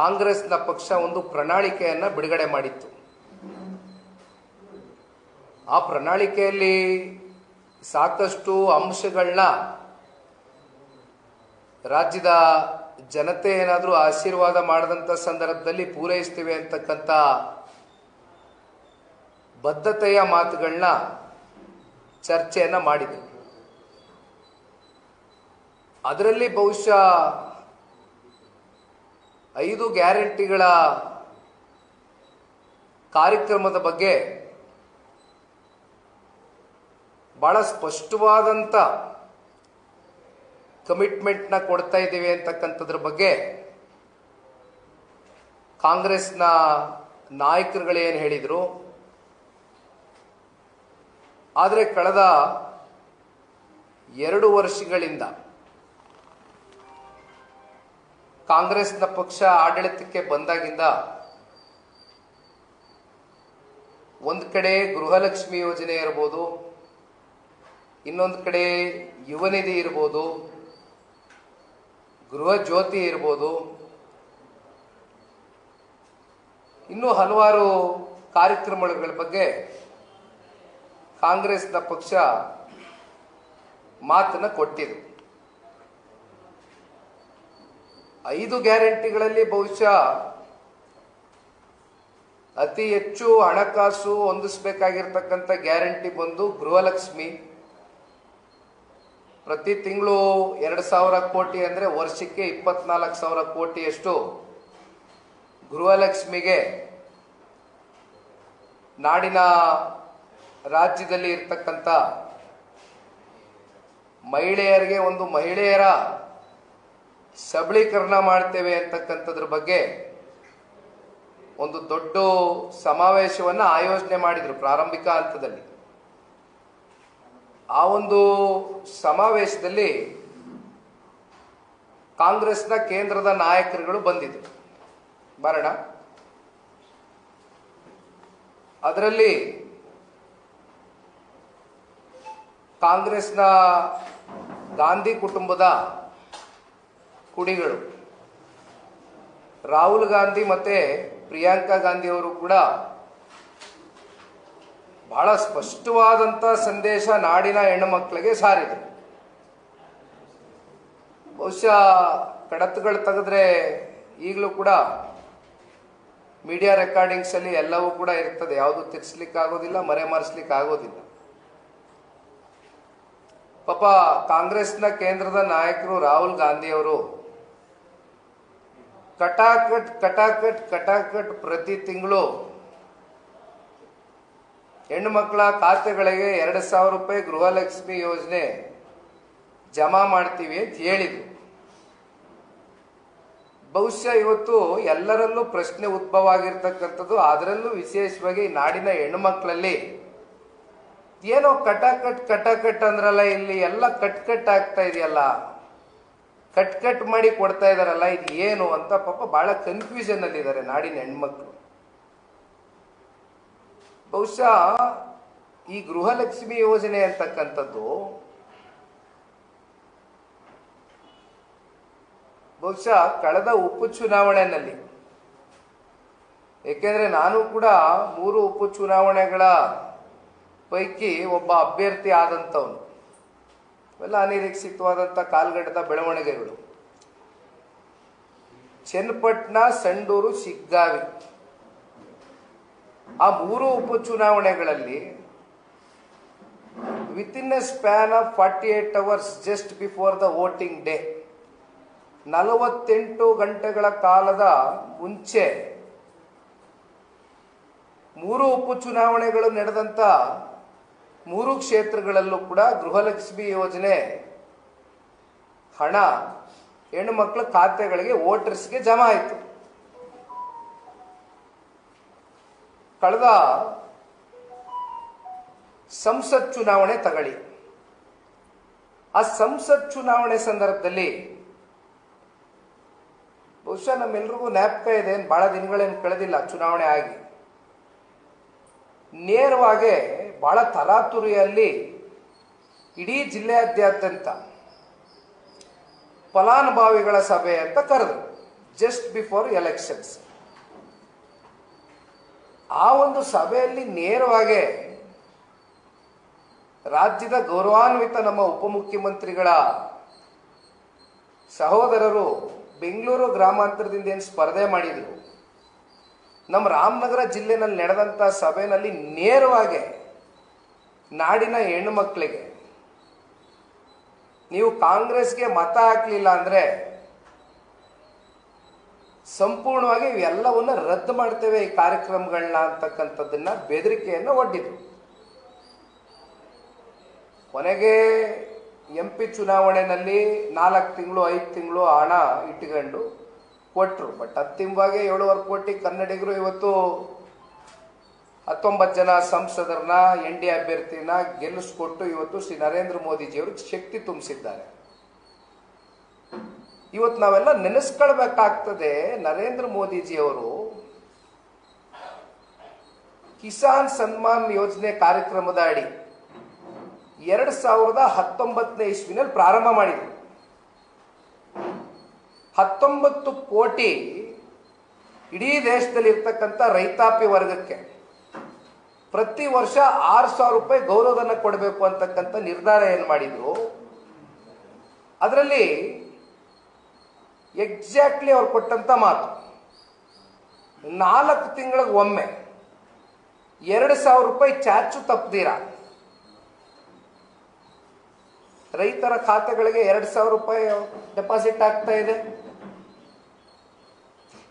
ಕಾಂಗ್ರೆಸ್ನ ಪಕ್ಷ ಒಂದು ಪ್ರಣಾಳಿಕೆಯನ್ನ ಬಿಡುಗಡೆ ಮಾಡಿತ್ತು. ಆ ಪ್ರಣಾಳಿಕೆಯಲ್ಲಿ ಸಾಕಷ್ಟು ಅಂಶಗಳನ್ನ ರಾಜ್ಯದ ಜನತೆ ಏನಾದರೂ ಆಶೀರ್ವಾದ ಮಾಡಿದಂಥ ಸಂದರ್ಭದಲ್ಲಿ ಪೂರೈಸ್ತೀವಿ ಅಂತಕ್ಕಂಥ ಬದ್ಧತೆಯ ಮಾತುಗಳನ್ನ ಚರ್ಚೆಯನ್ನ ಮಾಡಿದೆ ಅದರಲ್ಲಿ ಬಹುಶಃ ಐದು ಗ್ಯಾರಂಟಿಗಳ ಕಾರ್ಯಕ್ರಮದ ಬಗ್ಗೆ ಬಹಳ ಸ್ಪಷ್ಟವಾದಂಥ ಕಮಿಟ್ಮೆಂಟ್ನ ಕೊಡ್ತಾ ಇದ್ದೀವಿ ಅಂತಕ್ಕಂಥದ್ರ ಬಗ್ಗೆ ಕಾಂಗ್ರೆಸ್ನ ನಾಯಕರುಗಳೇನು ಹೇಳಿದರು. ಆದರೆ ಕಳೆದ ಎರಡು ವರ್ಷಗಳಿಂದ ಕಾಂಗ್ರೆಸ್ನ ಪಕ್ಷ ಆಡಳಿತಕ್ಕೆ ಬಂದಾಗಿಂದ ಒಂದು ಕಡೆ ಗೃಹಲಕ್ಷ್ಮಿ ಯೋಜನೆ ಇರ್ಬೋದು, ಇನ್ನೊಂದು ಕಡೆ ಯುವನಿಧಿ ಇರ್ಬೋದು, ಗೃಹ ಜ್ಯೋತಿ ಇರ್ಬೋದು, ಇನ್ನೂ ಹಲವಾರು ಕಾರ್ಯಕ್ರಮಗಳ ಬಗ್ಗೆ ಕಾಂಗ್ರೆಸ್ನ ಪಕ್ಷ ಮಾತನ್ನು ಕೊಟ್ಟಿದೆ. ಐದು ಗ್ಯಾರಂಟಿಗಳಲ್ಲಿ ಬಹುಶಃ ಅತಿ ಹೆಚ್ಚು ಹಣಕಾಸು ಹೊಂದಿಸಬೇಕಾಗಿರ್ತಕ್ಕಂಥ ಗ್ಯಾರಂಟಿ ಬಂದು ಗೃಹಲಕ್ಷ್ಮಿ. ಪ್ರತಿ ತಿಂಗಳು ಎರಡು ಸಾವಿರ ಕೋಟಿ ಅಂದರೆ ವರ್ಷಕ್ಕೆ ಇಪ್ಪತ್ನಾಲ್ಕು ಸಾವಿರ ಕೋಟಿಯಷ್ಟು ಗೃಹಲಕ್ಷ್ಮಿಗೆ ನಾಡಿನ ರಾಜ್ಯದಲ್ಲಿ ಇರ್ತಕ್ಕಂಥ ಮಹಿಳೆಯರಿಗೆ ಒಂದು ಮಹಿಳೆಯರ ಸಬಲೀಕರಣ ಮಾಡ್ತೇವೆ ಅಂತಕ್ಕಂಥದ್ರ ಬಗ್ಗೆ ಒಂದು ದೊಡ್ಡ ಸಮಾವೇಶವನ್ನು ಆಯೋಜನೆ ಮಾಡಿದ್ರು ಪ್ರಾರಂಭಿಕ ಹಂತದಲ್ಲಿ. ಆ ಒಂದು ಸಮಾವೇಶದಲ್ಲಿ ಕಾಂಗ್ರೆಸ್ನ ಕೇಂದ್ರದ ನಾಯಕರುಗಳು ಬಂದಿದ್ರು. ಬರೋಣ ಅದರಲ್ಲಿ ಕಾಂಗ್ರೆಸ್ನ ಗಾಂಧಿ ಕುಟುಂಬದ ಕುಡಿಗಳು ರಾಹುಲ್ ಗಾಂಧಿ ಮತ್ತೆ ಪ್ರಿಯಾಂಕಾ ಗಾಂಧಿ ಅವರು ಕೂಡ ಬಹಳ ಸ್ಪಷ್ಟವಾದಂತ ಸಂದೇಶ ನಾಡಿನ ಹೆಣ್ಣು ಮಕ್ಕಳಿಗೆ ಸಾರಿದರು ಬಹುಶಃ ಕಡತಗಳು ತೆಗೆದ್ರೆ ಈಗಲೂ ಕೂಡ ಮೀಡಿಯಾ ರೆಕಾರ್ಡಿಂಗ್ಸ್ ಅಲ್ಲಿ ಎಲ್ಲವೂ ಕೂಡ ಇರ್ತದೆ. ಯಾವುದು ತಿರ್ಸ್ಲಿಕ್ಕೆ ಆಗೋದಿಲ್ಲ ಮರೆಮಾರಿಸ್ಲಿಕ್ಕೆ ಆಗೋದಿಲ್ಲ ಪಾಪ ಕಾಂಗ್ರೆಸ್ನ ಕೇಂದ್ರದ ನಾಯಕರು ರಾಹುಲ್ ಗಾಂಧಿ ಅವರು ಕಟಾಕಟ್ ಕಟಾಕಟ್ ಕಟಾಕಟ್ ಪ್ರತಿ ತಿಂಗಳು. ಹೆಣ್ಣು ಮಕ್ಕಳ ಖಾತೆಗಳಿಗೆ ಎರಡು ಸಾವಿರ ರೂಪಾಯಿ ಗೃಹಲಕ್ಷ್ಮಿ ಯೋಜನೆ ಜಮಾ ಮಾಡ್ತೀವಿ ಅಂತ ಹೇಳಿದ್ರು. ಬಹುಶಃ ಇವತ್ತು ಎಲ್ಲರಲ್ಲೂ ಪ್ರಶ್ನೆ ಉದ್ಭವ ಆಗಿರ್ತಕ್ಕಂಥದ್ದು ಅದರಲ್ಲೂ ವಿಶೇಷವಾಗಿ ನಾಡಿನ ಹೆಣ್ಣು ಮಕ್ಕಳಲ್ಲಿ ಏನೋ ಕಟಾಕಟ್ ಕಟಾಕಟ್ ಅಂದ್ರಲ್ಲ ಇಲ್ಲಿ ಎಲ್ಲ ಕಟ್ ಕಟ್ ಆಗ್ತಾ ಇದೆಯಲ್ಲ. ಕಟ್ ಕಟ್ ಮಾಡಿ ಕೊಡ್ತಾ ಇದಾರಲ್ಲ, ಇದು ಏನು ಅಂತ ಪಾಪ ಬಹಳ ಕನ್ಫ್ಯೂಷನ್ ಅಲ್ಲಿ ಇದ್ದಾರೆ ನಾಡಿನ ಹೆಣ್ಮಕ್ಳು. ಬಹುಶಃ ಈ ಗೃಹಲಕ್ಷ್ಮಿ ಯೋಜನೆ ಅಂತಕ್ಕಂಥದ್ದು ಬಹುಶಃ ಕಳೆದ ಉಪ ಚುನಾವಣೆಯಲ್ಲಿ. ಏಕೆಂದ್ರೆ ನಾನು ಕೂಡ ಮೂರು ಉಪ ಪೈಕಿ ಒಬ್ಬ ಅಭ್ಯರ್ಥಿ ಆದಂಥವನು. ಇವೆಲ್ಲ ಅನಿರೀಕ್ಷಿತವಾದಂಥ ಕಾಲ್ಗಡದ ಬೆಳವಣಿಗೆಗಳು. ಚನ್ನಪಟ್ಟಣ, ಸಂಡೂರು ಸಿಗ್ಗಾವಿ ಆ ಮೂರು ಉಪಚುನಾವಣೆಗಳಲ್ಲಿ with in a span of forty eight hours just before the voting day ನಲವತ್ತೆಂಟು ಗಂಟೆಗಳ ಕಾಲದ ಮುಂಚೆ ಮೂರು ಉಪಚುನಾವಣೆಗಳು ನಡೆದಂಥ ಮೂರು ಕ್ಷೇತ್ರಗಳಲ್ಲೂ ಕೂಡ ಗೃಹಲಕ್ಷ್ಮಿ ಯೋಜನೆ, ಹಣ, ಹೆಣ್ಣು ಮಕ್ಕಳ ಖಾತೆಗಳಿಗೆ ವೋಟರ್ಸ್ಗೆ ಜಮಾ ಆಯಿತು. ಕಳೆದ ಸಂಸತ್ ಚುನಾವಣೆ ತಗಳಿ ಆ ಸಂಸತ್ ಚುನಾವಣೆ ಸಂದರ್ಭದಲ್ಲಿ ಬಹುಶಃ ನಮ್ಮೆಲ್ರಿಗೂ ಜ್ಞಾಪಕ ಇದೆ ಬಹಳ ದಿನಗಳೇನು ಕಳೆದಿಲ್ಲ, ಚುನಾವಣೆ ಆಗಿ. ನೇರವಾಗಿ ಬಹಳ ತರಾತುರಿಯಲ್ಲಿ ಇಡೀ ಜಿಲ್ಲೆಯಾದ್ಯಂತ ಫಲಾನುಭವಿಗಳ ಸಭೆ ಅಂತ ಕರೆದ್ರು ಜಸ್ಟ್ ಬಿಫೋರ್ ಎಲೆಕ್ಷನ್ಸ್ ಆ ಒಂದು ಸಭೆಯಲ್ಲಿ ನೇರವಾಗಿ ರಾಜ್ಯದ ಗೌರವಾನ್ವಿತ ನಮ್ಮ ಉಪಮುಖ್ಯಮಂತ್ರಿಗಳ ಸಹೋದರರು ಬೆಂಗಳೂರು ಗ್ರಾಮಾಂತರದಿಂದ ಏನು ಸ್ಪರ್ಧೆ ಮಾಡಿದರು, ನಮ್ಮ ರಾಮನಗರ ಜಿಲ್ಲೆನಲ್ಲಿ ನಡೆದಂಥ ಸಭೆಯಲ್ಲಿ ನೇರವಾಗಿ ನಾಡಿನ ಹೆಣ್ಣು ಮಕ್ಕಳಿಗೆ ನೀವು ಕಾಂಗ್ರೆಸ್ಗೆ ಮತ ಹಾಕಲಿಲ್ಲ ಅಂದರೆ ಸಂಪೂರ್ಣವಾಗಿ ಇವೆಲ್ಲವನ್ನ ರದ್ದು ಮಾಡ್ತೇವೆ ಈ ಕಾರ್ಯಕ್ರಮಗಳನ್ನ ಅಂತಕ್ಕಂಥದ್ದನ್ನ ಬೆದರಿಕೆಯನ್ನು ಒಡ್ಡಿದ್ರು. ಕೊನೆಗೆ ಎಂ ಪಿ ಚುನಾವಣೆಯಲ್ಲಿ ನಾಲ್ಕು ತಿಂಗಳು, ಐದು ತಿಂಗಳು ಹಣ ಇಟ್ಕೊಂಡು ಕೊಟ್ಟರು ಬಟ್ ಅಂತಿಮವಾಗಿ ಏಳುವರೆ ಕೋಟಿ ಕನ್ನಡಿಗರು ಇವತ್ತು ಹತ್ತೊಂಬತ್ತು ಜನ ಸಂಸದರನ್ನ, ಎನ್ ಡಿ ಅಭ್ಯರ್ಥಿನ ಗೆಲ್ಲಿಸ್ಕೊಟ್ಟು ಇವತ್ತು ಶ್ರೀ ನರೇಂದ್ರ ಮೋದಿಜಿಯವರು ಶಕ್ತಿ ತುಂಬಿಸಿದ್ದಾರೆ. ಇವತ್ತು ನಾವೆಲ್ಲ ನೆನೆಸ್ಕೊಳ್ಬೇಕಾಗ್ತದೆ, ನರೇಂದ್ರ ಮೋದಿಜಿಯವರು ಕಿಸಾನ್ ಸನ್ಮಾನ್ ಯೋಜನೆ ಕಾರ್ಯಕ್ರಮದ ಅಡಿ ಎರಡು ಸಾವಿರದ ಹತ್ತೊಂಬತ್ತನೇ ಇಸ್ವಿನಲ್ಲಿ ಪ್ರಾರಂಭ ಮಾಡಿದರು. ಹತ್ತೊಂಬತ್ತು ಕೋಟಿ ಇಡೀ ದೇಶದಲ್ಲಿ ಇರ್ತಕ್ಕಂಥ ರೈತಾಪಿ ವರ್ಗಕ್ಕೆ ಪ್ರತಿ ವರ್ಷ ಆರು ಸಾವಿರ ರೂಪಾಯಿ ಗೌರವಧನ ಕೊಡಬೇಕು ಅಂತಕ್ಕಂಥ ನಿರ್ಧಾರ ಏನು ಮಾಡಿದ್ರು? ಅದರಲ್ಲಿ ಎಕ್ಸಾಕ್ಟ್ಲಿ ಅವ್ರು ಕೊಟ್ಟಂತ ಮಾತು. ನಾಲ್ಕು ತಿಂಗಳಿಗೆ ಒಮ್ಮೆ ಎರಡು ಸಾವಿರ ರೂಪಾಯಿ ಚಾರ್ಜು ತಪ್ಪದಿರ ರೈತರ ಖಾತೆಗಳಿಗೆ ಎರಡು ಸಾವಿರ ರೂಪಾಯಿ ಡೆಪಾಸಿಟ್ ಆಗ್ತಾ ಇದೆ.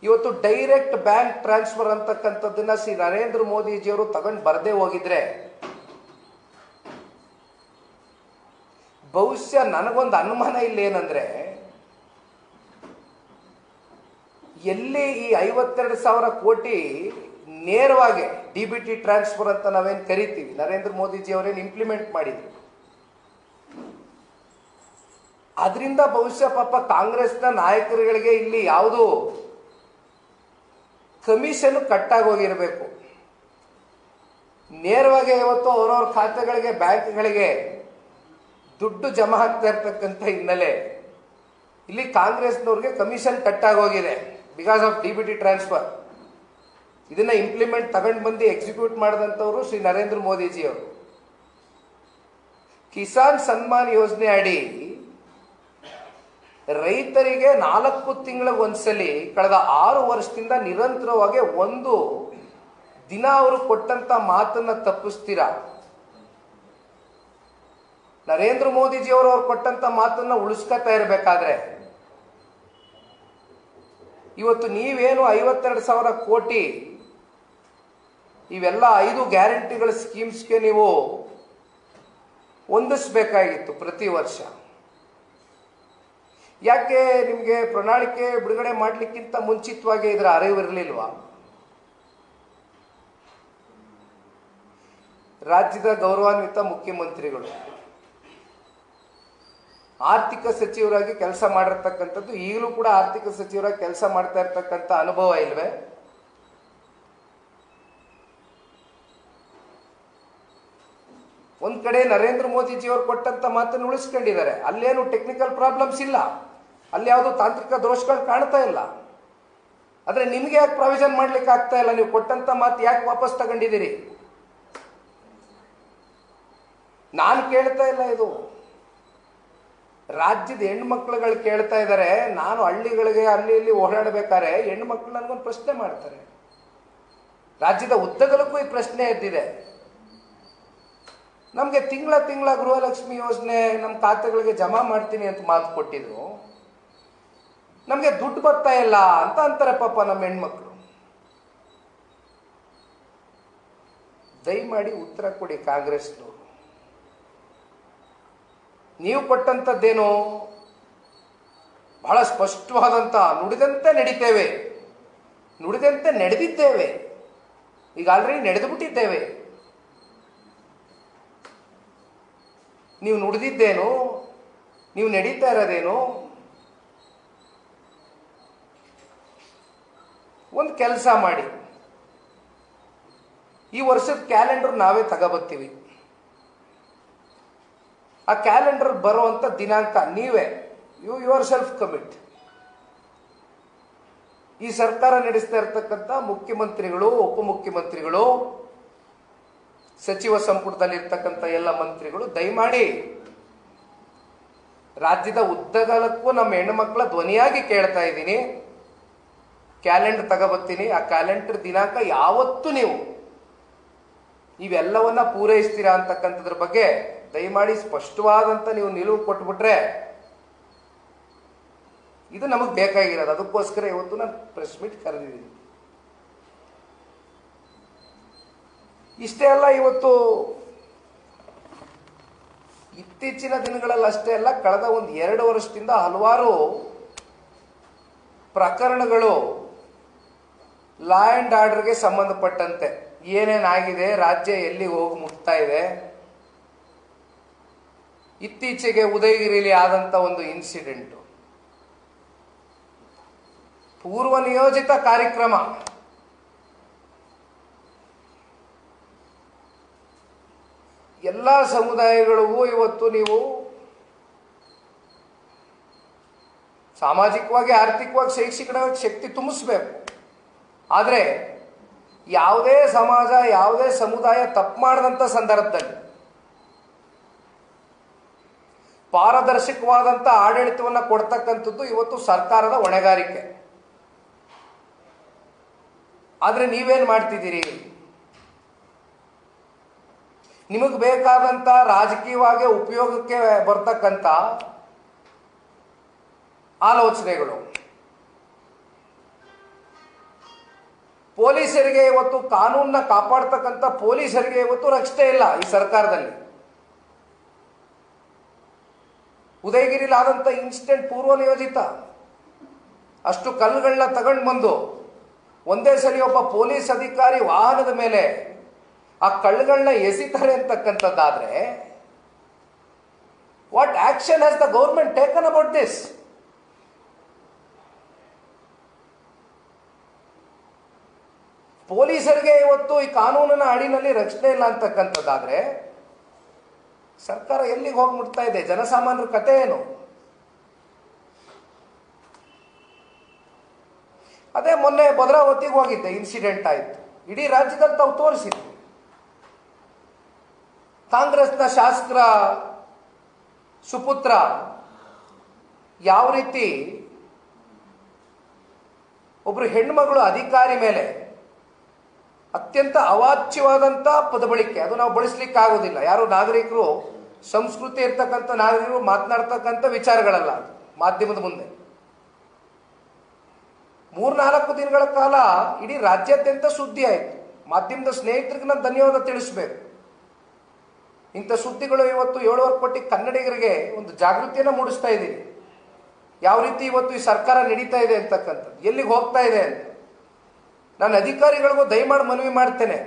ಇವತ್ತು ಡೈರೆಕ್ಟ್ ಬ್ಯಾಂಕ್ ಟ್ರಾನ್ಸ್ಫರ್ ಅಂತಕ್ಕಂಥದ್ದನ್ನ ಶ್ರೀ ನರೇಂದ್ರ ಮೋದಿಜಿಯವರು ತಗೊಂಡು ಬರದೇ ಹೋಗಿದ್ರೆ ಬಹುಶಃ ನನಗೊಂದು ಅನುಮಾನ ಇಲ್ಲ ಏನಂದ್ರೆ ಎಲ್ಲಿ ಈ ಐವತ್ತೆರಡು ಸಾವಿರ ಕೋಟಿ ನೇರವಾಗಿ ಡಿ ಬಿ ಟಿ ಟ್ರಾನ್ಸ್ಫರ್ ಅಂತ ನಾವೇನು ಕರಿತೀವಿ? ನರೇಂದ್ರ ಮೋದಿಜಿ ಅವರೇನು ಇಂಪ್ಲಿಮೆಂಟ್ ಮಾಡಿದ್ರು? ಅದರಿಂದ ಬಹುಶಃ ಪಾಪ ಕಾಂಗ್ರೆಸ್ನ ನಾಯಕರುಗಳಿಗೆ ಇಲ್ಲಿ ಯಾವುದು ಕಮಿಷನ್ ಕಟ್ಟಾಗೋಗಿರಬೇಕು. ನೇರವಾಗಿ ಇವತ್ತು ಅವರವ್ರ ಖಾತೆಗಳಿಗೆ, ಬ್ಯಾಂಕ್ಗಳಿಗೆ ದುಡ್ಡು ಜಮಾ ಆಗ್ತಾ ಇರ್ತಕ್ಕಂಥ ಹಿನ್ನೆಲೆ ಇಲ್ಲಿ ಕಾಂಗ್ರೆಸ್ನವ್ರಿಗೆ commission ಕಟ್ಟಾಗೋಗಿದೆ, because of D B T transfer. ಇದನ್ನ ಇಂಪ್ಲಿಮೆಂಟ್ ತಗೊಂಡು ಬಂದು ಎಕ್ಸಿಕ್ಯೂಟ್ ಮಾಡಿದಂಥವ್ರು ಶ್ರೀ ನರೇಂದ್ರ ಮೋದಿಜಿ ಅವರು ಕಿಸಾನ್ ಸನ್ಮಾನ್ ಯೋಜನೆ ಅಡಿ ರೈತರಿಗೆ ನಾಲ್ಕು ತಿಂಗಳ ಒಂದ್ಸಲಿ ಕಳೆದ ಆರು ವರ್ಷದಿಂದ ನಿರಂತರವಾಗಿ ಒಂದು ದಿನ ಅವರು ಕೊಟ್ಟಂತ ಮಾತನ್ನ ತಪ್ಪಿಸ್ತೀರಾ? ನರೇಂದ್ರ ಮೋದಿಜಿಯವರು ಅವ್ರು ಕೊಟ್ಟಂತ ಮಾತನ್ನ ಉಳಿಸ್ಕೊತಾ ಇರಬೇಕಾದ್ರೆ? ಇವತ್ತು ನೀವೇನು ಐವತ್ತೆರಡು ಸಾವಿರ ಕೋಟಿ ಇವೆಲ್ಲ ಐದು ಗ್ಯಾರಂಟಿಗಳ ಸ್ಕೀಮ್ಸ್ಗೆ ನೀವು ಹೊಂದಿಸ್ಬೇಕಾಗಿತ್ತು ಪ್ರತಿ ವರ್ಷ. ಯಾಕೆ ನಿಮಗೆ ಪ್ರಣಾಳಿಕೆ ಬಿಡುಗಡೆ ಮಾಡಲಿಕ್ಕಿಂತ ಮುಂಚಿತವಾಗಿ ಇದರ ಅರಿವಿರಲಿಲ್ವಾ ರಾಜ್ಯದ ಗೌರವಾನ್ವಿತ ಮುಖ್ಯಮಂತ್ರಿಗಳು, ಆರ್ಥಿಕ ಸಚಿವರಾಗಿ ಕೆಲಸ ಮಾಡಿರ್ತಕ್ಕಂಥದ್ದು, ಈಗಲೂ ಕೂಡ ಆರ್ಥಿಕ ಸಚಿವರಾಗಿ ಕೆಲಸ ಮಾಡ್ತಾ ಇರ್ತಕ್ಕಂಥ ಅನುಭವ ಇಲ್ವೇ? ಒಂದ್ ಕಡೆ ನರೇಂದ್ರ ಮೋದಿಜಿ ಅವರು ಕೊಟ್ಟಂತ ಮಾತನ್ನು ಉಳಿಸ್ಕೊಂಡಿದ್ದಾರೆ. ಅಲ್ಲೇನು ಟೆಕ್ನಿಕಲ್ ಪ್ರಾಬ್ಲಮ್ಸ್ ಇಲ್ಲ. ಅಲ್ಲಿ ಯಾವುದು ತಾಂತ್ರಿಕ ದೋಷಗಳು ಕಾಣ್ತಾ ಇಲ್ಲ. ಆದರೆ ನಿಮಗೆ ಯಾಕೆ ಪ್ರಾವಿಷನ್ ಮಾಡ್ಲಿಕ್ಕೆ ಆಗ್ತಾ ಇಲ್ಲ? ನೀವು ಕೊಟ್ಟಂತ ಮಾತು ಯಾಕೆ ವಾಪಸ್ ತಗೊಂಡಿದ್ದೀರಿ? ನಾನು ಕೇಳ್ತಾ ಇಲ್ಲ ಇದು. ರಾಜ್ಯದ ಹೆಣ್ಮಕ್ಳುಗಳು ಕೇಳ್ತಾ ಇದ್ದಾರೆ ನಾನು ಹಳ್ಳಿಗಳಿಗೆ ಅಲ್ಲಿ ಇಲ್ಲಿ ಓಡಾಡಬೇಕಾದ್ರೆ ಹೆಣ್ಮಕ್ಳು ನನಗೊಂದು ಪ್ರಶ್ನೆ ಮಾಡ್ತಾರೆ. ರಾಜ್ಯದ ಉದ್ದಗಲಕ್ಕೂ ಈ ಪ್ರಶ್ನೆ ಎದ್ದಿದೆ. ನಮಗೆ ತಿಂಗಳ ತಿಂಗಳ ಗೃಹಲಕ್ಷ್ಮಿ ಯೋಜನೆ ನಮ್ಮ ಖಾತೆಗಳಿಗೆ ಜಮಾ ಮಾಡ್ತೀನಿ ಅಂತ ಮಾತು ಕೊಟ್ಟಿದ್ರು. ನಮಗೆ ದುಡ್ಡು ಬರ್ತಾ ಇಲ್ಲ ಅಂತ ಅಂತಾರೆ ಪಾಪ ನಮ್ಮ ಹೆಣ್ಮಕ್ಳು. ದಯಮಾಡಿ ಉತ್ತರ ಕೊಡಿ ಕಾಂಗ್ರೆಸ್ನವರು. ನೀವು ಕೊಟ್ಟಂಥದ್ದೇನು? ಬಹಳ ಸ್ಪಷ್ಟವಾದಂಥ ನುಡಿದಂತೆ ನಡೀತೇವೆ. ನುಡಿದಂತೆ ನಡೆದಿದ್ದೇವೆ. ಈಗ ಆಲ್ರೆಡಿ ನಡೆದು ಬಿಟ್ಟಿದ್ದೇವೆ ನೀವು ನುಡಿದಿದ್ದೇನು? ನೀವು ನಡೀತಾ ಇರೋದೇನು? ಒಂದು ಕೆಲಸ ಮಾಡಿ. ಈ ವರ್ಷದ ಕ್ಯಾಲೆಂಡರ್ ನಾವೇ ತಗೋಬರ್ತೀವಿ ಆ ಕ್ಯಾಲೆಂಡರ್ ಬರುವಂಥ ದಿನಾಂಕ ನೀವೇ ಯು ಯುವರ್ ಸೆಲ್ಫ್ ಕಮಿಟ್ ಈ ಸರ್ಕಾರ ನಡೆಸ್ತಾ ಇರತಕ್ಕಂಥ ಮುಖ್ಯಮಂತ್ರಿಗಳು, ಉಪಮುಖ್ಯಮಂತ್ರಿಗಳು, ಸಚಿವ ಸಂಪುಟದಲ್ಲಿರ್ತಕ್ಕಂಥ ಎಲ್ಲ ಮಂತ್ರಿಗಳು, ದಯಮಾಡಿ ರಾಜ್ಯದ ಉದ್ದಗಲಕ್ಕೂ ನಮ್ಮ ಹೆಣ್ಣು ಮಕ್ಕಳ ಧ್ವನಿಯಾಗಿ ಕೇಳ್ತಾ ಇದ್ದೀನಿ. ಕ್ಯಾಲೆಂಡರ್ ತಗೋಬರ್ತೀನಿ ಆ ಕ್ಯಾಲೆಂಡರ್ ದಿನಾಂಕ ಯಾವತ್ತು ನೀವು ಇವೆಲ್ಲವನ್ನ ಪೂರೈಸ್ತೀರಾ ಅಂತಕ್ಕಂಥದ್ರ ಬಗ್ಗೆ ದಯಮಾಡಿ ಸ್ಪಷ್ಟವಾದಂತ ನೀವು ನಿಲುವು ಕೊಟ್ಬಿಟ್ರೆ ಇದು ನಮಗೆ ಬೇಕಾಗಿರೋದು. ಅದಕ್ಕೋಸ್ಕರ ಇವತ್ತು ನಾನು ಪ್ರೆಸ್ ಮೀಟ್ ಕರೆದಿದ್ದೀನಿ. ಇಷ್ಟೇ ಅಲ್ಲ, ಇವತ್ತು ಇತ್ತೀಚಿನ ದಿನಗಳಲ್ಲಿ ಅಷ್ಟೇ ಅಲ್ಲ, ಕಳೆದ ಒಂದು ಎರಡು ವರ್ಷದಿಂದ ಹಲವಾರು ಪ್ರಕರಣಗಳು ಲಾ ಅಂಡ್ ಆರ್ಡರ್ಗೆ ಸಂಬಂಧಪಟ್ಟಂತೆ ಏನೇನಾಗಿದೆ ರಾಜ್ಯ ಎಲ್ಲಿ ಹೋಗಿ ಮುಟ್ತಾ ಇದೆ? ಇತ್ತೀಚೆಗೆ ಉದಯಗಿರಿಲಿ ಆದಂತ ಒಂದು ಇನ್ಸಿಡೆಂಟ್ ಪೂರ್ವ ನಿಯೋಜಿತ ಕಾರ್ಯಕ್ರಮ. ಎಲ್ಲ ಸಮುದಾಯಗಳಿಗೂ ಇವತ್ತು ನೀವು ಸಾಮಾಜಿಕವಾಗಿ, ಆರ್ಥಿಕವಾಗಿ ಶೈಕ್ಷಣಿಕವಾಗಿ ಶಕ್ತಿ ತುಂಬಿಸ್ಬೇಕು. ಆದರೆ ಯಾವುದೇ ಸಮಾಜ, ಯಾವುದೇ ಸಮುದಾಯ ತಪ್ಪು ಮಾಡಿದಂಥ ಸಂದರ್ಭದಲ್ಲಿ ಪಾರದರ್ಶಕವಾದಂಥ ಆಡಳಿತವನ್ನು ಕೊಡ್ತಕ್ಕಂಥದ್ದು ಇವತ್ತು ಸರ್ಕಾರದ ಹೊಣೆಗಾರಿಕೆ. ಆದರೆ ನೀವೇನು ಮಾಡ್ತಿದ್ದೀರಿ? ನಿಮಗೆ ಬೇಕಾದಂಥ ರಾಜಕೀಯವಾಗಿ ಉಪಯೋಗಕ್ಕೆ ಬರ್ತಕ್ಕಂಥ ಆಲೋಚನೆಗಳು. ಪೊಲೀಸರಿಗೆ ಇವತ್ತು ಕಾನೂನನ್ನ ಕಾಪಾಡ್ತಕ್ಕಂಥ ಪೊಲೀಸರಿಗೆ ಇವತ್ತು ರಕ್ಷಣೆ ಇಲ್ಲ ಈ ಸರ್ಕಾರದಲ್ಲಿ. ಉದಯಗಿರಿಲಿ ಆದಂಥ ಇನ್ಸಿಡೆಂಟ್ ಪೂರ್ವ ನಿಯೋಜಿತ. ಅಷ್ಟು ಕಲ್ಲುಗಳನ್ನ ತಗೊಂಡು ಬಂದು ಒಂದೇ ಸರಿ ಒಬ್ಬ ಪೊಲೀಸ್ ಅಧಿಕಾರಿ ವಾಹನದ ಮೇಲೆ ಆ ಕಳ್ಳುಗಳನ್ನ ಎಸಿತಾರೆ ಅಂತಕ್ಕಂಥದ್ದಾದ್ರೆ what action has the government taken about this ಪೊಲೀಸರಿಗೆ ಇವತ್ತು ಈ ಕಾನೂನಿನ ಅಡಿನಲ್ಲಿ ರಕ್ಷಣೆ ಇಲ್ಲ ಅಂತಕ್ಕಂಥದ್ದಾದರೆ ಸರ್ಕಾರ ಎಲ್ಲಿಗೆ ಹೋಗಿ ಮುಟ್ತಾ ಇದೆ? ಜನಸಾಮಾನ್ಯರ ಕತೆ ಏನು? ಅದೇ ಮೊನ್ನೆ ಭದ್ರಾವತಿಗೆ ಹೋಗಿದ್ದೆ ಇನ್ಸಿಡೆಂಟ್ ಆಯಿತು. ಇಡೀ ರಾಜ್ಯದಲ್ಲಿ ತಾವು ತೋರಿಸಿದ್ರು. ಕಾಂಗ್ರೆಸ್ನ ಶಾಸಕರ ಸುಪುತ್ರ ಯಾವ ರೀತಿ ಒಬ್ರು ಹೆಣ್ಮಗಳು ಅಧಿಕಾರಿ ಮೇಲೆ ಅತ್ಯಂತ ಅವಾಚ್ಯವಾದಂಥ ಪದಬಳಿಕೆ. ಅದು ನಾವು ಬಳಸ್ಲಿಕ್ಕೆ ಆಗೋದಿಲ್ಲ ಯಾರು ನಾಗರಿಕರು, ಸಂಸ್ಕೃತಿ ಇರ್ತಕ್ಕಂಥ ನಾಗರಿಕರು ಮಾತನಾಡ್ತಕ್ಕಂಥ ವಿಚಾರಗಳಲ್ಲ ಅದು, ಮಾಧ್ಯಮದ ಮುಂದೆ. ಮೂರ್ನಾಲ್ಕು ದಿನಗಳ ಕಾಲ ಇಡೀ ರಾಜ್ಯಾದ್ಯಂತ ಸುದ್ದಿ ಆಯಿತು. ಮಾಧ್ಯಮದ ಸ್ನೇಹಿತರಿಗೆ ನಾನು ಧನ್ಯವಾದ ತಿಳಿಸ್ಬೇಕು. ಇಂಥ ಸುದ್ದಿಗಳು ಇವತ್ತು ಏಳುವರೆ ಕೋಟಿ ಕನ್ನಡಿಗರಿಗೆ ಒಂದು ಜಾಗೃತಿಯನ್ನು ಮೂಡಿಸ್ತಾ ಇದ್ದೀನಿ. ಯಾವ ರೀತಿ ಇವತ್ತು ಈ ಸರ್ಕಾರ ನಡೀತಾ ಇದೆ ಅಂತಕ್ಕಂಥದ್ದು, ಎಲ್ಲಿಗೆ ಹೋಗ್ತಾ ಇದೆ ಅಂತ. ನಾನು ಅಧಿಕಾರಿಗಳಿಗೂ ದಯಮಾಡಿ ಮನವಿ ಮಾಡ್ತೇನೆ.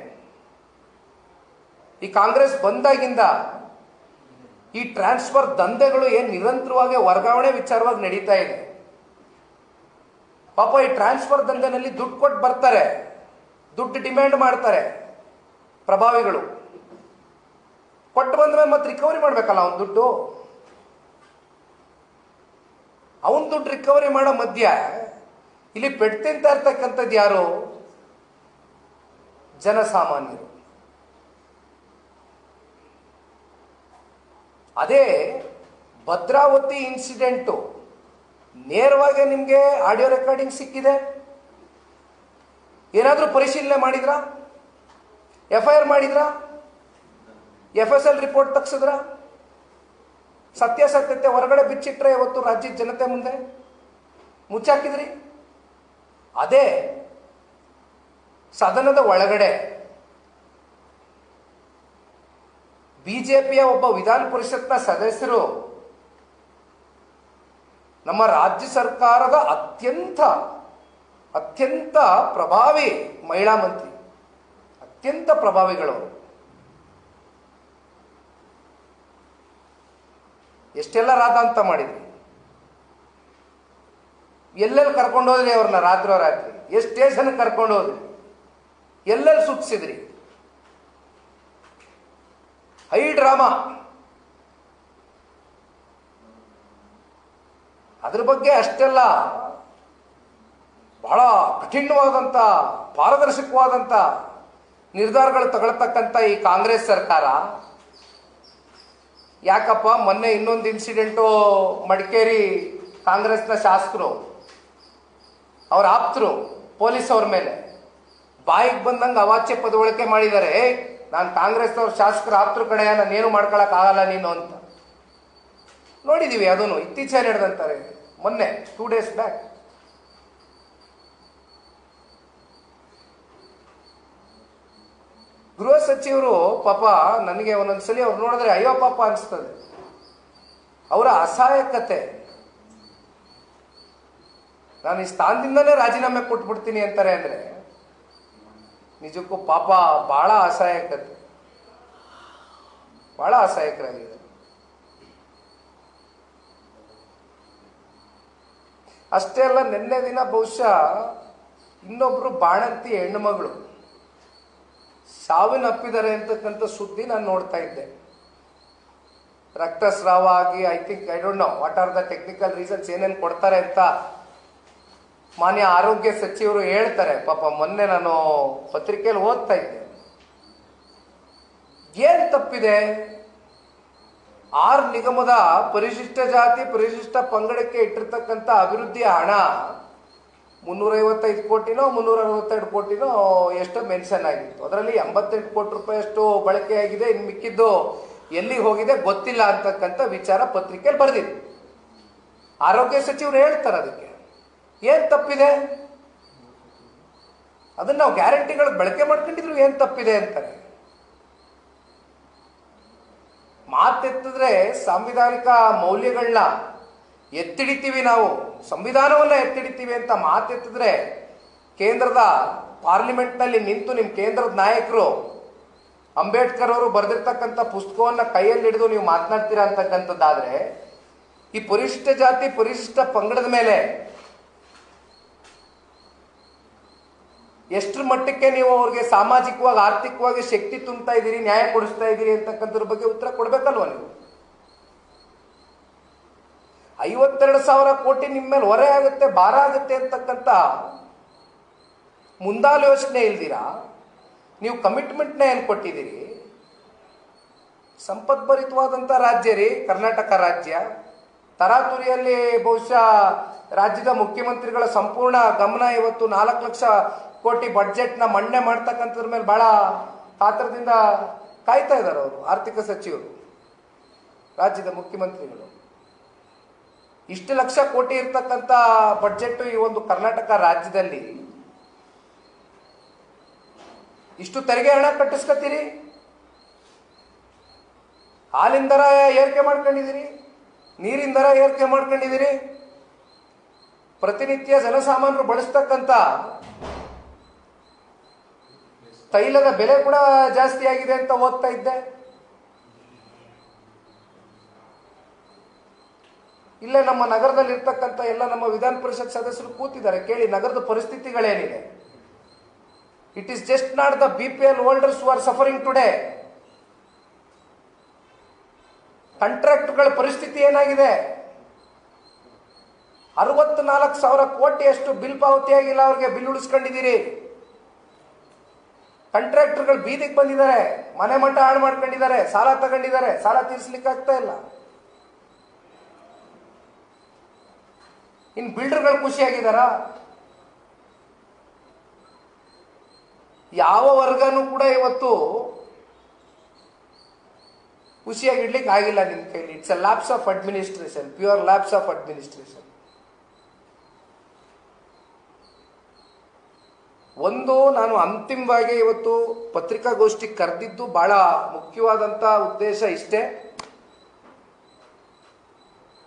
ಈ ಕಾಂಗ್ರೆಸ್ ಬಂದಾಗಿಂದ ಈ ಟ್ರಾನ್ಸ್ಫರ್ ದಂಧೆಗಳು ಏನು ನಿರಂತರವಾಗಿ ವರ್ಗಾವಣೆ ವಿಚಾರವಾಗಿ ನಡೀತಾ ಇದೆ. ಪಾಪ ಈ ಟ್ರಾನ್ಸ್ಫರ್ ದಂಧೆನಲ್ಲಿ ದುಡ್ಡು ಕೊಟ್ಟು ಬರ್ತಾರೆ. ದುಡ್ಡು ಡಿಮ್ಯಾಂಡ್ ಮಾಡ್ತಾರೆ ಪ್ರಭಾವಿಗಳು. ಕೊಟ್ಟು ಬಂದ ಮೇಲೆ ಮತ್ತೆ ರಿಕವರಿ ಮಾಡ್ಬೇಕಲ್ಲ ಅವನ ದುಡ್ಡು? ಅವನ ದುಡ್ಡು ರಿಕವರಿ ಮಾಡೋ ಮಧ್ಯ ಇಲ್ಲಿ ಪೆಟ್ಟು ತಿಂತಾ ಇರ್ತಕ್ಕಂಥದ್ದು ಯಾರು? ಜನಸಾಮಾನ್ಯರು. ಅದೇ ಭದ್ರಾವತಿ ಇನ್ಸಿಡೆಂಟು ನೇರವಾಗಿ ನಿಮಗೆ ಆಡಿಯೋ ರೆಕಾರ್ಡಿಂಗ್ ಸಿಕ್ಕಿದೆ. ಏನಾದರೂ ಪರಿಶೀಲನೆ ಮಾಡಿದ್ರಾ? ಎಫ್ ಐ ಆರ್ ಮಾಡಿದ್ರಾ? ಎಫ್ ಎಸ್ ಎಲ್ ರಿಪೋರ್ಟ್ ತಗ್ಸಿದ್ರ? ಸತ್ಯಾಸತ್ಯತೆ ಹೊರಗಡೆ ಬಿಚ್ಚಿಟ್ರೆ ಇವತ್ತು ರಾಜ್ಯದ ಜನತೆ ಮುಂದೆ ಮುಚ್ಚಾಕಿದ್ರಿ? ಅದೇ ಸದನದ ಒಳಗಡೆ ಬಿಜೆಪಿಯ ಒಬ್ಬ ವಿಧಾನ ಪರಿಷತ್ನ ಸದಸ್ಯರು ನಮ್ಮ ರಾಜ್ಯ ಸರ್ಕಾರದ ಅತ್ಯಂತ ಅತ್ಯಂತ ಪ್ರಭಾವಿ ಮಹಿಳಾ ಮಂತ್ರಿ, ಅತ್ಯಂತ ಪ್ರಭಾವಿಗಳು. ಎಷ್ಟೆಲ್ಲ ರಾಧಾಂತ ಮಾಡಿದ್ರಿ? ಎಲ್ಲೆಲ್ಲಿ ಕರ್ಕೊಂಡು ಹೋದ್ರಿ ಅವ್ರನ್ನ ರಾತ್ರೋ ರಾತ್ರಿ? ಎಷ್ಟು ಸ್ಟೇಷನ್ ಕರ್ಕೊಂಡು ಹೋದ್ರಿ? ಎಲ್ಲೆಲ್ಲಿ ಸುತ್ತಿಸಿದ್ರಿ? High drama. ಅದ್ರ ಬಗ್ಗೆ ಅಷ್ಟೆಲ್ಲ ಬಹಳ ಕಠಿಣವಾದಂಥ ಪಾರದರ್ಶಕವಾದಂಥ ನಿರ್ಧಾರಗಳು ತಗೊಳ್ತಕ್ಕಂಥ ಈ ಕಾಂಗ್ರೆಸ್ ಸರ್ಕಾರ. ಯಾಕಪ್ಪ, ಮೊನ್ನೆ ಇನ್ನೊಂದು ಇನ್ಸಿಡೆಂಟು ಮಡಿಕೇರಿ ಕಾಂಗ್ರೆಸ್ನ ಶಾಸಕರು, ಅವ್ರ ಆಪ್ತರು, ಪೊಲೀಸ್ ಅವ್ರ ಮೇಲೆ. ಬಾಯಿಗೆ ಬಂದಂಗೆ ಅವಾಚ್ಯ ಪದವಳಿಕೆ ಮಾಡಿದ್ದಾರೆ "ಏಯ್, ನಾನು ಕಾಂಗ್ರೆಸ್ನವ್ರ ಶಾಸಕರ ಆಪ್ತರ ಕಡೆ ನಾನೇನು ಮಾಡ್ಕೊಳಕ್ ಆಗಲ್ಲ ನೀನು ಅಂತ. ನೋಡಿದೀವಿ ಅದನ್ನು ಇತ್ತೀಚೆಗೆ ನಡೆದಂತಾರೆ. ಮೊನ್ನೆ ಟೂ ಡೇಸ್ ಬ್ಯಾಕ್ ಗೃಹ ಸಚಿವರು ಪಾಪ ನನಗೆ ಒಂದೊಂದ್ಸಲಿ ಅವ್ರು ನೋಡಿದ್ರೆ ಅಯ್ಯೋ ಪಾಪ ಅನಿಸ್ತದೆ. ಅವರ ಅಸಹಾಯಕತೆ. ನಾನು ಈ ಸ್ಥಾನದಿಂದಲೇ ರಾಜೀನಾಮೆ ಕೊಟ್ಬಿಡ್ತೀನಿ ಅಂತಾರೆ ಅಂದ್ರೆ ನಿಜಕ್ಕೂ ಪಾಪ ಬಹಳ ಅಸಹಾಯಕತೆ ಬಹಳ ಅಸಹಾಯಕರಾಗಿದೆ ಅಷ್ಟೇ ಅಲ್ಲ, ನಿನ್ನೆ ದಿನ ಬಹುಶಃ ಇನ್ನೊಬ್ರು ಬಾಣಂತಿ ಹೆಣ್ಣು ಮಗಳು ಸಾವಿನಪ್ಪಿದ್ದಾರೆ ಅಂತಕ್ಕಂಥ ಸುದ್ದಿ ನಾನು ನೋಡ್ತಾ ಇದ್ದೆ. ರಕ್ತಸ್ರಾವ ಆಗಿ I think I don't know what are the technical reasons ಏನೇನು ಕೊಡ್ತಾರೆ ಅಂತ ಮಾನ್ಯ ಆರೋಗ್ಯ ಸಚಿವರು ಹೇಳ್ತಾರೆ, ಪಾಪ ಮೊನ್ನೆ ನಾನು ಪತ್ರಿಕೆಯಲ್ಲಿ ಓದ್ತಾ ಇದ್ದೆ. ಏನ್ ತಪ್ಪಿದೆ? ಆರ್ ನಿಗಮದ ಪರಿಶಿಷ್ಟ ಜಾತಿ, ಪರಿಶಿಷ್ಟ ಪಂಗಡಕ್ಕೆ ಇಟ್ಟಿರ್ತಕ್ಕಂಥ ಅಭಿವೃದ್ಧಿಯ ಹಣ ಮುನ್ನೂರೈವತ್ತೈದು ಕೋಟಿನೋ ಮುನ್ನೂರ ಅರವತ್ತೆರಡು ಕೋಟಿನೋ ಎಷ್ಟೋ ಮೆನ್ಷನ್ ಆಗಿತ್ತು. ಅದರಲ್ಲಿ ಎಂಬತ್ತೆಂಟು ಕೋಟಿ ರೂಪಾಯಿ ಅಷ್ಟು ಬಳಕೆಯಾಗಿದೆ ಇನ್ನು ಮಿಕ್ಕಿದ್ದು ಎಲ್ಲಿ ಹೋಗಿದೆ ಗೊತ್ತಿಲ್ಲ ಅಂತಕ್ಕಂಥ ವಿಚಾರ ಪತ್ರಿಕೆಯಲ್ಲಿ ಬರೆದಿತ್ತು ಆರೋಗ್ಯ ಸಚಿವರು ಹೇಳ್ತಾರೆ ಅದಕ್ಕೆ. ಏನ್ ತಪ್ಪಿದೆ? ಅದನ್ನ ನಾವು ಗ್ಯಾರಂಟಿಗಳು ಬಳಕೆ ಮಾಡ್ಕೊಂಡಿದ್ರು ಏನು ತಪ್ಪಿದೆ ಅಂತಾರೆ ಮಾತೆತ್ತಿದ್ರೆ ಸಾಂವಿಧಾನಿಕ ಮೌಲ್ಯಗಳನ್ನ ಎತ್ತಿಡಿತೀವಿ ನಾವು, ಸಂವಿಧಾನವನ್ನ ಎತ್ತಿಡಿತೀವಿ ಅಂತ ಮಾತೆತ್ತಿದ್ರೆ ಕೇಂದ್ರದ ಪಾರ್ಲಿಮೆಂಟ್ನಲ್ಲಿ ನಿಂತು ನಿಮ್ಮ ಕೇಂದ್ರದ ನಾಯಕರು ಅಂಬೇಡ್ಕರ್ ಅವರು ಬರೆದಿರ್ತಕ್ಕಂಥ ಪುಸ್ತಕವನ್ನ ಕೈಯಲ್ಲಿ ಹಿಡಿದು ನೀವು ಮಾತನಾಡ್ತೀರಾ ಅಂತಕ್ಕಂಥದ್ದಾದರೆ, ಈ ಪರಿಶಿಷ್ಟ ಜಾತಿ ಪರಿಶಿಷ್ಟ ಪಂಗಡದ ಮೇಲೆ ಎಷ್ಟರ ಮಟ್ಟಕ್ಕೆ ನೀವು ಅವ್ರಿಗೆ ಸಾಮಾಜಿಕವಾಗಿ, ಆರ್ಥಿಕವಾಗಿ ಶಕ್ತಿ ತುಂಬ್ತಾ ಇದ್ದೀರಿ, ನ್ಯಾಯ ಕೊಡಿಸ್ತಾ ಇದ್ದೀರಿ ಅಂತಕ್ಕಂಥದ್ರ ಬಗ್ಗೆ ಉತ್ತರ ಕೊಡ್ಬೇಕಲ್ವ ನೀವು? ಐವತ್ತೆರಡು ಸಾವಿರ ಕೋಟಿ ನಿಮ್ಮ ಮೇಲೆ ಹೊರೆ ಆಗುತ್ತೆ, ಭಾರ ಆಗುತ್ತೆ ಅಂತಕ್ಕಂಥ ಮುಂದಾಲೋಚನೆ ಇಲ್ದಿರಾ? ನೀವು ಕಮಿಟ್ಮೆಂಟ್ನ ಏನು ಕೊಟ್ಟಿದ್ದೀರಿ? ಸಂಪದ್ಭರಿತವಾದಂಥ ರಾಜ್ಯ ರೀ, ಕರ್ನಾಟಕ ರಾಜ್ಯ. ತರಾತುರಿಯಲ್ಲಿ ಬಹುಶಃ ರಾಜ್ಯದ ಮುಖ್ಯಮಂತ್ರಿಗಳ ಸಂಪೂರ್ಣ ಗಮನ ಇವತ್ತು ನಾಲ್ಕು ಲಕ್ಷ ಕೋಟಿ ಬಡ್ಜೆಟ್ನ ಮಣ್ಣೆ ಮಾಡ್ತಕ್ಕಂಥದ್ರ ಮೇಲೆ ಬಹಳ ಕಾತರದಿಂದ ಕಾಯ್ತಾ ಇದ್ದಾರೆ ಅವರು, ಆರ್ಥಿಕ ಸಚಿವರು, ರಾಜ್ಯದ ಮುಖ್ಯಮಂತ್ರಿಗಳು. ಇಷ್ಟು ಲಕ್ಷ ಕೋಟಿ ಇರ್ತಕ್ಕಂಥ ಬಡ್ಜೆಟ್ ಈ ಒಂದು ಕರ್ನಾಟಕ ರಾಜ್ಯದಲ್ಲಿ. ಇಷ್ಟು ತೆರಿಗೆ ಹಣ ಕಟ್ಟಿಸ್ಕೊತೀರಿ ಹಾಲಿನ ದರ ಏರಿಕೆ ಮಾಡ್ಕೊಂಡಿದ್ದೀರಿ ನೀರಿನ ದರ ಏರಿಕೆ ಮಾಡ್ಕೊಂಡಿದ್ದೀರಿ ಪ್ರತಿನಿತ್ಯ ಜನಸಾಮಾನ್ಯರು ಬಳಸ್ತಕ್ಕಂಥ ತೈಲದ ಬೆಲೆ ಕೂಡ ಜಾಸ್ತಿ ಆಗಿದೆ ಅಂತ ಓದ್ತಾ ಇದ್ದೆ. ಇಲ್ಲೇ ನಮ್ಮ ನಗರದಲ್ಲಿ ಇರ್ತಕ್ಕಂಥ ಎಲ್ಲ ನಮ್ಮ ವಿಧಾನ ಪರಿಷತ್ ಸದಸ್ಯರು ಕೂತಿದ್ದಾರೆ. ಕೇಳಿ, ನಗರದ ಪರಿಸ್ಥಿತಿಗಳೇನಿದೆ? It is just not the B P L holders are suffering today ಕಾಂಟ್ರಾಕ್ಟ್ಗಳ ಪರಿಸ್ಥಿತಿ ಏನಾಗಿದೆ? ಅರವತ್ನಾಲ್ಕು ಸಾವಿರ ಕೋಟಿಯಷ್ಟು ಬಿಲ್ ಪಾವತಿಯಾಗಿಲ್ಲ, ಅವ್ರಿಗೆ ಬಿಲ್ ಉಳಿಸ್ಕೊಂಡಿದ್ದೀರಿ. ಕಾಂಟ್ರಾಕ್ಟರ್ಗಳು ಬೀದಿಗೆ ಬಂದಿದ್ದಾರೆ. ಮನೆ ಮಟ್ಟ ಹಾಳು ಮಾಡ್ಕೊಂಡಿದ್ದಾರೆ. ಸಾಲ ತಗೊಂಡಿದ್ದಾರೆ. ಸಾಲ ತೀರಿಸ್ಲಿಕ್ಕೆ ಆಗ್ತಾ ಇಲ್ಲ. ಇನ್ ಬಿಲ್ಡರ್ಗಳು ಖುಷಿಯಾಗಿದ್ದಾರಾ? ಯಾವ ವರ್ಗನೂ ಕೂಡ ಇವತ್ತು ಖುಷಿಯಾಗಿ ಇಡ್ಲಿಕ್ಕೆ ಆಗಿಲ್ಲ ನಿಮ್ ಕೈಲಿ. It's a lapse of administration pure lapse of administration ಒಂದು ನಾನು ಅಂತಿಮವಾಗಿ ಇವತ್ತು ಪತ್ರಿಕಾಗೋಷ್ಠಿ ಕರೆದಿದ್ದು ಬಹಳ ಮುಖ್ಯವಾದಂತ ಉದ್ದೇಶ ಇಷ್ಟೇ.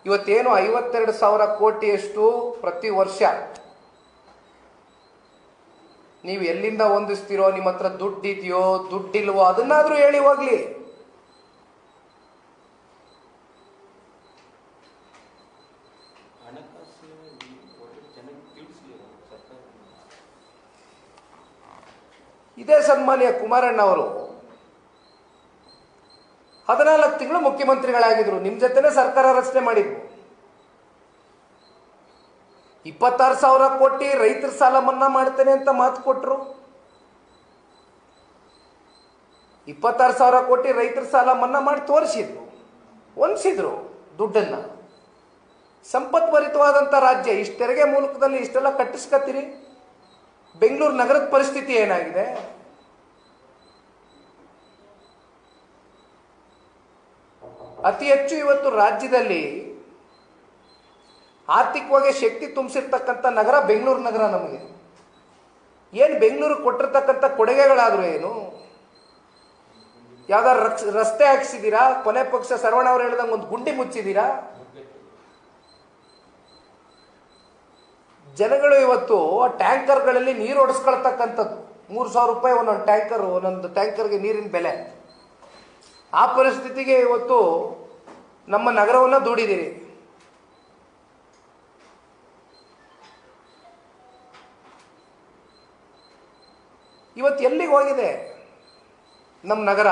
ಇವತ್ತೇನು ಐವತ್ತೆರಡು ಸಾವಿರ ಕೋಟಿಯಷ್ಟು ಪ್ರತಿ ವರ್ಷ ನೀವು ಎಲ್ಲಿಂದ ಹೊಂದಿಸ್ತೀರೋ, ನಿಮ್ಮ ಹತ್ರ ದುಡ್ಡಿದೆಯೋ ದುಡ್ಡಿಲ್ವೋ, ಅದನ್ನಾದರೂ ಹೇಳಿ ಹೋಗ್ಲಿ. ಇದೇ ಸನ್ಮಾನ್ಯ ಕುಮಾರಣ್ಣ ಅವರು ಹದಿನಾಲ್ಕು ತಿಂಗಳು ಮುಖ್ಯಮಂತ್ರಿಗಳಾಗಿದ್ರು. ನಿಮ್ ಜೊತೆನೆ ಸರ್ಕಾರ ರಚನೆ ಮಾಡಿದ್ರು ಇಪ್ಪತ್ತಾರು ಸಾವಿರ ಕೋಟಿ ರೈತರ ಸಾಲ ಮನ್ನಾ ಮಾಡ್ತೇನೆ ಅಂತ ಮಾತು ಕೊಟ್ಟರು ಇಪ್ಪತ್ತಾರು ಸಾವಿರ ಕೋಟಿ ರೈತರ ಸಾಲ ಮನ್ನಾ ಮಾಡಿ ತೋರಿಸಿದ್ರು. ಹೊಂದಿಸಿದ್ರು ದುಡ್ಡನ್ನ. ಸಂಪತ್ಭರಿತವಾದಂಥ ರಾಜ್ಯ, ಇಷ್ಟೆರಿಗೆ ಮೂಲಕದಲ್ಲಿ ಇಷ್ಟೆಲ್ಲ ಕಟ್ಟಿಸ್ಕತ್ತೀರಿ? ಬೆಂಗಳೂರು ನಗರದ ಪರಿಸ್ಥಿತಿ ಏನಾಗಿದೆ? ಅತಿ ಹೆಚ್ಚು ಇವತ್ತು ರಾಜ್ಯದಲ್ಲಿ ಆರ್ಥಿಕವಾಗಿ ಶಕ್ತಿ ತುಂಬಿಸಿರ್ತಕ್ಕಂಥ ನಗರ ಬೆಂಗಳೂರು ನಗರ ನಮಗೆ. ಏನು ಬೆಂಗಳೂರು ಕೊಟ್ಟಿರ್ತಕ್ಕಂಥ ಕೊಡುಗೆಗಳಾದರೂ ಏನು? ಯಾವ್ದಾರು ರಕ್ಸ್, ರಸ್ತೆ ಹಾಕ್ಸಿದ್ದೀರಾ ಕೊನೆ ಪಕ್ಷ ಸರ್ವಣ ಅವ್ರು ಹೇಳ್ದಂಗೆ ಒಂದು ಗುಂಡಿ ಮುಚ್ಚಿದ್ದೀರಾ ಜನಗಳು ಇವತ್ತು ಟ್ಯಾಂಕರ್ಗಳಲ್ಲಿ ನೀರು ಒಡಿಸ್ಕೊಳ್ತಕ್ಕಂಥದ್ದು. ಮೂರು ಸಾವಿರ ರೂಪಾಯಿ ಒಂದೊಂದು ಟ್ಯಾಂಕರ್, ಒಂದೊಂದು ಟ್ಯಾಂಕರ್ಗೆ ನೀರಿನ ಬೆಲೆ. ಆ ಪರಿಸ್ಥಿತಿಗೆ ಇವತ್ತು ನಮ್ಮ ನಗರವನ್ನು ದೂಡಿದ್ದೀರಿ. ಇವತ್ತು ಎಲ್ಲಿಗೆ ಹೋಗಿದೆ ನಮ್ಮ ನಗರ?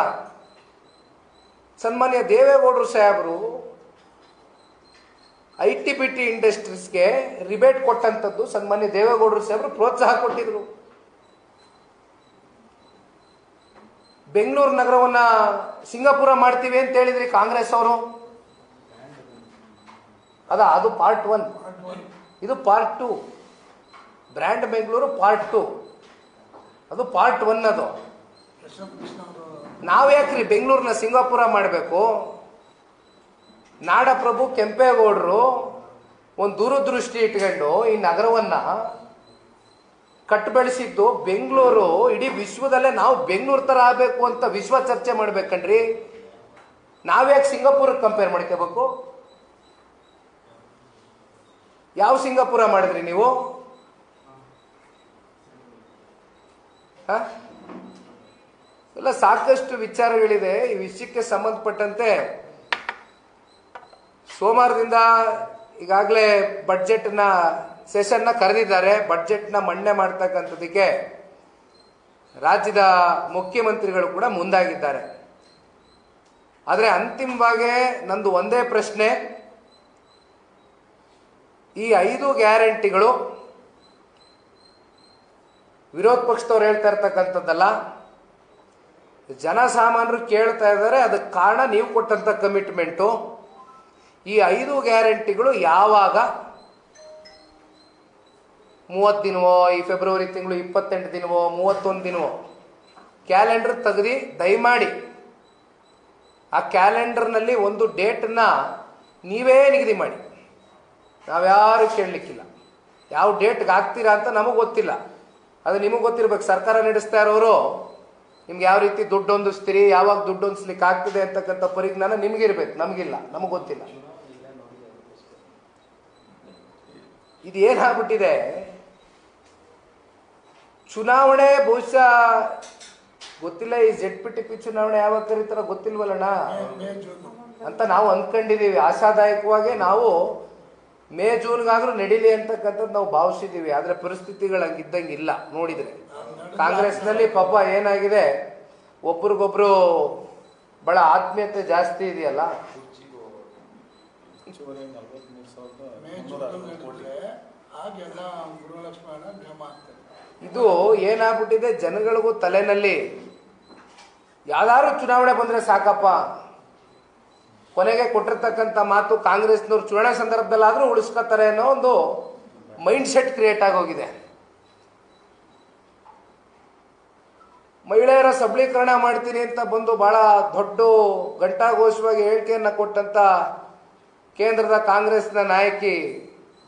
ಸನ್ಮಾನ್ಯ ದೇವೇಗೌಡರು ಸಾಹೇಬರು ಐ ಟಿ ಬಿ ಟಿ ಇಂಡಸ್ಟ್ರೀಸ್ಗೆ ರಿಬೇಟ್ ಕೊಟ್ಟಂಥದ್ದು ಸನ್ಮಾನ್ಯ ದೇವೇಗೌಡರು ಸಾಹೇಬರು ಪ್ರೋತ್ಸಾಹ ಕೊಟ್ಟಿದ್ರು. ಬೆಂಗಳೂರು ನಗರವನ್ನ ಸಿಂಗಾಪುರ ಮಾಡ್ತೀವಿ ಅಂತ ಹೇಳಿದ್ರಿ ಕಾಂಗ್ರೆಸ್ ಅವರು. ಅದ ಅದು ಪಾರ್ಟ್ ಒನ್ ಇದು part two brand Bengaluru part two ಅದು ಪಾರ್ಟ್ ಒನ್ ಅದು. ನಾವು ಯಾಕ್ರಿ ಬೆಂಗಳೂರನ್ನ ಸಿಂಗಾಪುರ ಮಾಡಬೇಕು? ನಾಡಪ್ರಭು ಕೆಂಪೇಗೌಡರು ಒಂದು ದೂರದೃಷ್ಟಿ ಇಟ್ಕೊಂಡು ಈ ನಗರವನ್ನು ಕಟ್ಟಬೆಳೆಸಿದ್ದು ಬೆಂಗಳೂರು. ಇಡೀ ವಿಶ್ವದಲ್ಲೇ ನಾವು ಬೆಂಗಳೂರು ಥರ ಆಗಬೇಕು ಅಂತ ವಿಶ್ವ ಚರ್ಚೆ ಮಾಡ್ಬೇಕನ್ರಿ ನಾವ್ಯಾಕೆ ಸಿಂಗಾಪುರಕ್ಕೆ ಕಂಪೇರ್ ಮಾಡ್ಕೋಬೇಕು? ಯಾವ ಸಿಂಗಾಪುರ ಮಾಡಿದ್ರಿ ನೀವು? ಎಲ್ಲ ಸಾಕಷ್ಟು ವಿಚಾರಗಳಿದೆ ಈ ವಿಷಯಕ್ಕೆ ಸಂಬಂಧಪಟ್ಟಂತೆ ಸೋಮವಾರದಿಂದ ಈಗಾಗಲೇ ಬಡ್ಜೆಟ್ನ ಸೆಷನ್ನ ಕರೆದಿದ್ದಾರೆ. ಬಡ್ಜೆಟ್ನ ಮಂಡನೆ ಮಾಡ್ತಕ್ಕಂಥದ್ದಕ್ಕೆ ರಾಜ್ಯದ ಮುಖ್ಯಮಂತ್ರಿಗಳು ಕೂಡ ಮುಂದಾಗಿದ್ದಾರೆ. ಆದರೆ ಅಂತಿಮವಾಗಿ ನಂದು ಒಂದೇ ಪ್ರಶ್ನೆ. ಈ ಐದು ಗ್ಯಾರಂಟಿಗಳು ವಿರೋಧ ಪಕ್ಷದವ್ರು ಹೇಳ್ತಾ ಇರ್ತಕ್ಕಂಥದ್ದಲ್ಲ ಜನಸಾಮಾನ್ಯರು ಕೇಳ್ತಾ ಇದ್ದಾರೆ. ಅದಕ್ಕೆ ಕಾರಣ ನೀವು ಕೊಟ್ಟಂಥ ಕಮಿಟ್ಮೆಂಟು ಈ ಐದು ಗ್ಯಾರಂಟಿಗಳು ಯಾವಾಗ? ಮೂವತ್ತು ದಿನವೋ, ಈ ಫೆಬ್ರವರಿ ತಿಂಗಳು ಇಪ್ಪತ್ತೆಂಟು ದಿನವೋ, ಮೂವತ್ತೊಂದು ದಿನವೋ? ಕ್ಯಾಲೆಂಡರ್ ತೆಗೆದು, ದಯಮಾಡಿ. ಆ ಕ್ಯಾಲೆಂಡರ್ನಲ್ಲಿ ಒಂದು ಡೇಟನ್ನ ನೀವೇ ನಿಗದಿ ಮಾಡಿ. ನಾವ್ಯಾರು ಕೇಳಲಿಕ್ಕಿಲ್ಲ. ಯಾವ ಡೇಟ್ಗೆ ಹಾಕ್ತೀರಾ ಅಂತ ನಮಗೆ ಗೊತ್ತಿಲ್ಲ. ಅದು ನಿಮಗೆ ಗೊತ್ತಿರ್ಬೇಕು. ಸರ್ಕಾರ ನಡೆಸ್ತಾ ಇರೋರು, ನಿಮ್ಗೆ ಯಾವ ರೀತಿ ದುಡ್ಡು ಹೊಂದಿಸ್ತೀರಿ, ಯಾವಾಗ ದುಡ್ಡು ಹೊಂದಿಸ್ಲಿಕ್ಕೆ ಆಗ್ತದೆ ಅಂತಕ್ಕಂಥ ಪರಿಜ್ಞಾನ ನಿಮಗಿರ್ಬೇಕು. ನಮಗಿಲ್ಲ. ನಮಗೆ ಗೊತ್ತಿಲ್ಲ. ಇದು ಏನಾಗ್ಬಿಟ್ಟಿದೆ? ಚುನಾವಣೆ ಬಹುಶಃ ಗೊತ್ತಿಲ್ಲ, ಈ ಜೆಡ್ ಪಿ ಟಿ ಪಿ ಚುನಾವಣೆ ಯಾವಾಗ ಕರೀತಾರ ಗೊತ್ತಿಲ್ವಲ್ಲಣ್ಣ? ಅಂತ ನಾವು ಅಂದ್ಕೊಂಡಿದ್ದೀವಿ ಆಶಾದಾಯಕವಾಗಿ ನಾವು ಮೇ ಜೂನ್ಗಾದ್ರೂ ನಡೀಲಿ ಅಂತಕ್ಕಂಥದ್ದು ನಾವು ಭಾವಿಸಿದ್ದೀವಿ ಆದರೆ ಪರಿಸ್ಥಿತಿಗಳು ಹಂಗಿದ್ದಂಗೆ ಇಲ್ಲ ನೋಡಿದ್ರೆ. ಕಾಂಗ್ರೆಸ್ನಲ್ಲಿ ಪಾಪ ಏನಾಗಿದೆ? ಒಬ್ರಿಗೊಬ್ರು ಬಹಳ ಆತ್ಮೀಯತೆ ಜಾಸ್ತಿ ಇದೆಯಲ್ಲ? ಹೆಚ್ಚುವರಿ ನಲವತ್ಮೂರು ಸಾವಿರದ ಮೇ ಮುನ್ನೂರ ಜೂನ್ ಅರವತ್ತು ಕೋಟಿ. ನಡೆದ್ರೆ ಆಗೆಲ್ಲ ಗೃಹಲಕ್ಷ್ಮಿ ಹಣ ಜಮಾ ಆಗ್ತದೆ. ಇದು ಏನಾಗ್ಬಿಟ್ಟಿದೆ? ಜನಗಳಿಗೂ ತಲೆನಲ್ಲಿ ಯಾವ್ದಾದ್ರು ಚುನಾವಣೆ ಬಂದ್ರೆ ಸಾಕಪ್ಪ. ಕೊನೆಗೆ ಕೊಟ್ಟಿರ್ತಕ್ಕಂಥ ಮಾತು ಕಾಂಗ್ರೆಸ್ನವ್ರು ಚುನಾವಣೆ ಸಂದರ್ಭದಲ್ಲಾದರೂ ಉಳಿಸ್ಕೊತಾರೆ ಅನ್ನೋ ಒಂದು ಮೈಂಡ್ ಸೆಟ್ ಕ್ರಿಯೇಟ್ ಆಗೋಗಿದೆ. ಮಹಿಳೆಯರ ಸಬಲೀಕರಣ ಮಾಡ್ತೀನಿ ಅಂತ ಬಂದು ಬಹಳ ದೊಡ್ಡ ಘಂಟಾಘೋಷವಾಗಿ ಹೇಳಿಕೆಯನ್ನು ಕೊಟ್ಟಂತ ಕೇಂದ್ರದ ಕಾಂಗ್ರೆಸ್ನ ನಾಯಕಿ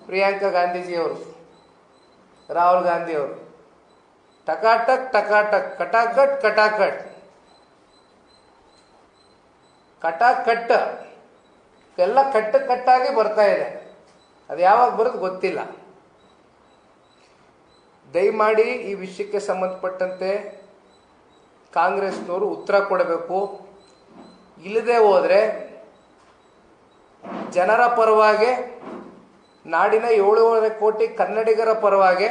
ಪ್ರಿಯಾಂಕಾ ಗಾಂಧೀಜಿಯವರು, ರಾಹುಲ್ ಗಾಂಧಿಯವರು, ಟಕಾಟಕ್ ಟಕಾಟಕ್, ಕಟಾಕಟ್ ಕಟಾಕಟ್ ಕಟಾಕಟ್ ಎಲ್ಲ ಕಟ್ಟು ಕಟ್ಟಾಗಿ ಬರ್ತಾ ಇದೆ. ಅದು ಯಾವಾಗ ಬರೋದು ಗೊತ್ತಿಲ್ಲ. ದಯಮಾಡಿ ಈ ವಿಷಯಕ್ಕೆ ಸಂಬಂಧಪಟ್ಟಂತೆ ಕಾಂಗ್ರೆಸ್ನವರು ಉತ್ತರ ಕೊಡಬೇಕು. ಇಲ್ಲದೆ ಹೋದರೆ ಜನರ ಪರವಾಗಿ, ನಾಡಿನ ಏಳೂವರೆ ಕೋಟಿ ಕನ್ನಡಿಗರ ಪರವಾಗಿ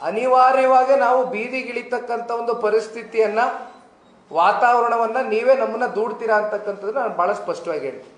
ಅನಿವಾರ್ಯವಾಗಿ ನಾವು ಬೀದಿಗಿಳಿತಕ್ಕಂಥ ಒಂದು ಪರಿಸ್ಥಿತಿಯನ್ನು, ವಾತಾವರಣವನ್ನು ನೀವೇ ನಮ್ಮನ್ನು ದೂಡ್ತೀರಾ ಅಂತಕ್ಕಂಥದ್ದು ನಾನು ಭಾಳ ಸ್ಪಷ್ಟವಾಗಿ ಹೇಳ್ತೀನಿ.